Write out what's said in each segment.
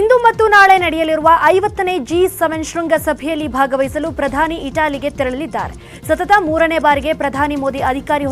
ಇಂದು ಮತ್ತು ನಾಳೆ ನಡೆಯಲಿರುವ ಐವತ್ತನೇ ಜಿ ಸೆವೆನ್ ಶೃಂಗಸಭೆಯಲ್ಲಿ ಭಾಗವಹಿಸಲು ಪ್ರಧಾನಿ ಇಟಾಲಿಗೆ ತೆರಳಲಿದ್ದಾರೆ. ಸತತ ಮೂರನೇ ಬಾರಿಗೆ ಪ್ರಧಾನಿ ಮೋದಿ ಅಧಿಕಾರಿ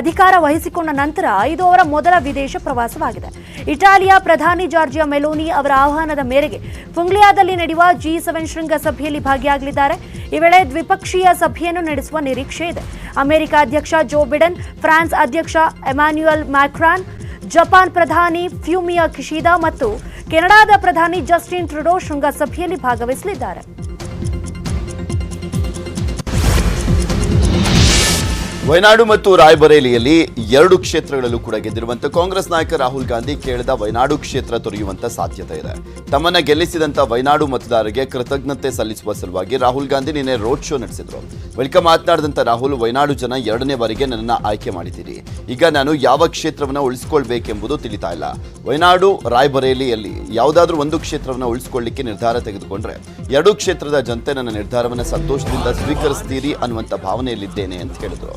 ಅಧಿಕಾರ ವಹಿಸಿಕೊಂಡ ನಂತರ ಇದು ಅವರ ಮೊದಲ ವಿದೇಶ ಪ್ರವಾಸವಾಗಿದೆ. ಇಟಾಲಿಯ ಪ್ರಧಾನಿ ಜಾರ್ಜಿಯಾ ಮೆಲೋನಿ ಅವರ ಆಹ್ವಾನದ ಮೇರೆಗೆ ಫುಂಗ್ಲಿಯಾದಲ್ಲಿ ನಡೆಯುವ ಜಿ ಸೆವೆನ್ ಶೃಂಗಸಭೆಯಲ್ಲಿ ಭಾಗಿಯಾಗಲಿದ್ದಾರೆ. ಈ ವೇಳೆ ದ್ವಿಪಕ್ಷೀಯ ಸಭೆಯನ್ನು ನಡೆಸುವ ನಿರೀಕ್ಷೆ ಇದೆ. ಅಮೆರಿಕ ಅಧ್ಯಕ್ಷ ಜೋ ಬಿಡನ್, ಫ್ರಾನ್ಸ್ ಅಧ್ಯಕ್ಷ ಎಮಾನ್ಯುಯಲ್ ಮ್ಯಾಕ್ರಾನ್ ಜಪಾನ್ ಪ್ರಧಾನಿ ಫ್ಯೂಮಿಯಾ ಕಿಶಿದಾ ಮತ್ತು ಕೆನಡಾದ ಪ್ರಧಾನಿ ಜಸ್ಟಿನ್ ಟ್ರುಡೋ ಶೃಂಗಸಭೆಯಲ್ಲಿ ಭಾಗವಹಿಸಲಿದ್ದಾರೆ. ವಯನಾಡು ಮತ್ತು ರಾಯ್ಬರೇಲಿಯಲ್ಲಿ ಎರಡು ಕ್ಷೇತ್ರಗಳಲ್ಲೂ ಕೂಡ ಗೆದ್ದಿರುವಂತ ಕಾಂಗ್ರೆಸ್ ನಾಯಕ ರಾಹುಲ್ ಗಾಂಧಿ ಕೇಳಿದ ವಯನಾಡು ಕ್ಷೇತ್ರ ತೊರೆಯುವಂತ ಸಾಧ್ಯತೆ ಇದೆ. ತಮ್ಮನ್ನ ಗೆಲ್ಲಿಸಿದಂತ ವಯನಾಡು ಮತದಾರರಿಗೆ ಕೃತಜ್ಞತೆ ಸಲ್ಲಿಸುವ ಸಲುವಾಗಿ ರಾಹುಲ್ ಗಾಂಧಿ ನಿನ್ನೆ ರೋಡ್ ಶೋ ನಡೆಸಿದ್ರು. ಬಳಿಕ ಮಾತನಾಡಿದಂತ ರಾಹುಲ್, ವಯನಾಡು ಜನ ಎರಡನೇ ಬಾರಿಗೆ ನನ್ನನ್ನು ಆಯ್ಕೆ ಮಾಡಿದ್ದೀರಿ. ಈಗ ನಾನು ಯಾವ ಕ್ಷೇತ್ರವನ್ನ ಉಳಿಸ್ಕೊಳ್ಬೇಕೆಂಬುದು ತಿಳಿತಾ ಇಲ್ಲ. ವಯನಾಡು, ರಾಯ್ಬರೇಲಿಯಲ್ಲಿ ಯಾವುದಾದ್ರೂ ಒಂದು ಕ್ಷೇತ್ರವನ್ನ ಉಳಿಸ್ಕೊಳ್ಳಿಕ್ಕೆ ನಿರ್ಧಾರ ತೆಗೆದುಕೊಂಡ್ರೆ ಎರಡು ಕ್ಷೇತ್ರದ ಜನತೆ ನನ್ನ ನಿರ್ಧಾರವನ್ನು ಸಂತೋಷದಿಂದ ಸ್ವೀಕರಿಸ್ತೀರಿ ಅನ್ನುವಂಥ ಭಾವನೆಯಲ್ಲಿದ್ದೇನೆ ಅಂತ ಹೇಳಿದ್ರು.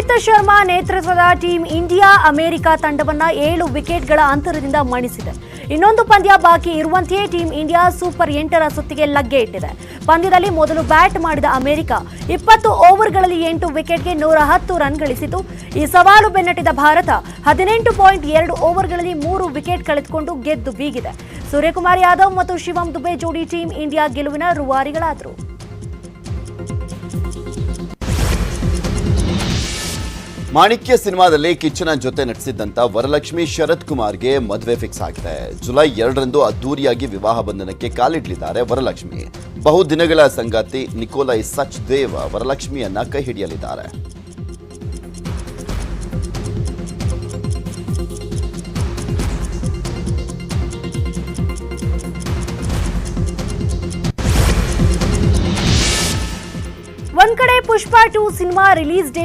ರೋಹಿತ್ ಶರ್ಮಾ ನೇತೃತ್ವದ ಟೀಂ ಇಂಡಿಯಾ, ಅಮೆರಿಕ ತಂಡವನ್ನ ಏಳು ವಿಕೆಟ್ಗಳ ಅಂತರದಿಂದ ಮಣಿಸಿದೆ. ಇನ್ನೊಂದು ಪಂದ್ಯ ಬಾಕಿ ಇರುವಂತೆಯೇ ಟೀಂ ಇಂಡಿಯಾ ಸೂಪರ್ ಎಂಟರ ಸುತ್ತಿಗೆ ಲಗ್ಗೆ ಇಟ್ಟಿದೆ. ಪಂದ್ಯದಲ್ಲಿ ಮೊದಲು ಬ್ಯಾಟ್ ಮಾಡಿದ ಅಮೆರಿಕ ಇಪ್ಪತ್ತು ಓವರ್ಗಳಲ್ಲಿ ಎಂಟು ವಿಕೆಟ್ಗೆ ನೂರ ಹತ್ತು ರನ್ ಗಳಿಸಿತು. ಈ ಸವಾಲು ಬೆನ್ನಟ್ಟಿದ ಭಾರತ ಹದಿನೆಂಟು ಪಾಯಿಂಟ್ ಎರಡು ಓವರ್ಗಳಲ್ಲಿ ಮೂರು ವಿಕೆಟ್ ಕಳೆದುಕೊಂಡು ಗೆದ್ದು ಬೀಗಿದೆ. ಸೂರ್ಯಕುಮಾರ್ ಯಾದವ್ ಮತ್ತು ಶಿವಂ ದುಬೆ ಜೋಡಿ ಟೀಂ ಇಂಡಿಯಾ ಗೆಲುವಿನ ರೂವಾರಿಗಳಾದರು. ಮಾಣಿಕ್ಯ ಸಿನಿಮಾದಲ್ಲಿ ಕಿಚ್ಚನ ಜೊತೆ ನಟಿಸಿದ್ದಂತ ವರಲಕ್ಷ್ಮಿ ಶರತ್ ಕುಮಾರ್ಗೆ ಮದುವೆ ಫಿಕ್ಸ್ ಆಗಿದೆ. ಜುಲೈ ಎರಡರಂದು ಅದ್ದೂರಿಯಾಗಿ ವಿವಾಹ ಬಂಧನಕ್ಕೆ ಕಾಲಿಡಲಿದ್ದಾರೆ ವರಲಕ್ಷ್ಮಿ. ಬಹುದಿನಗಳ ಸಂಗಾತಿ ನಿಕೋಲೈ ಸಚ್ ದೇವ್ ವರಲಕ್ಷ್ಮಿಯನ್ನ ಕೈ ಹಿಡಿಯಲಿದ್ದಾರೆ. ಒಂದ್ ಕಡೆ Pushpa two cinema release date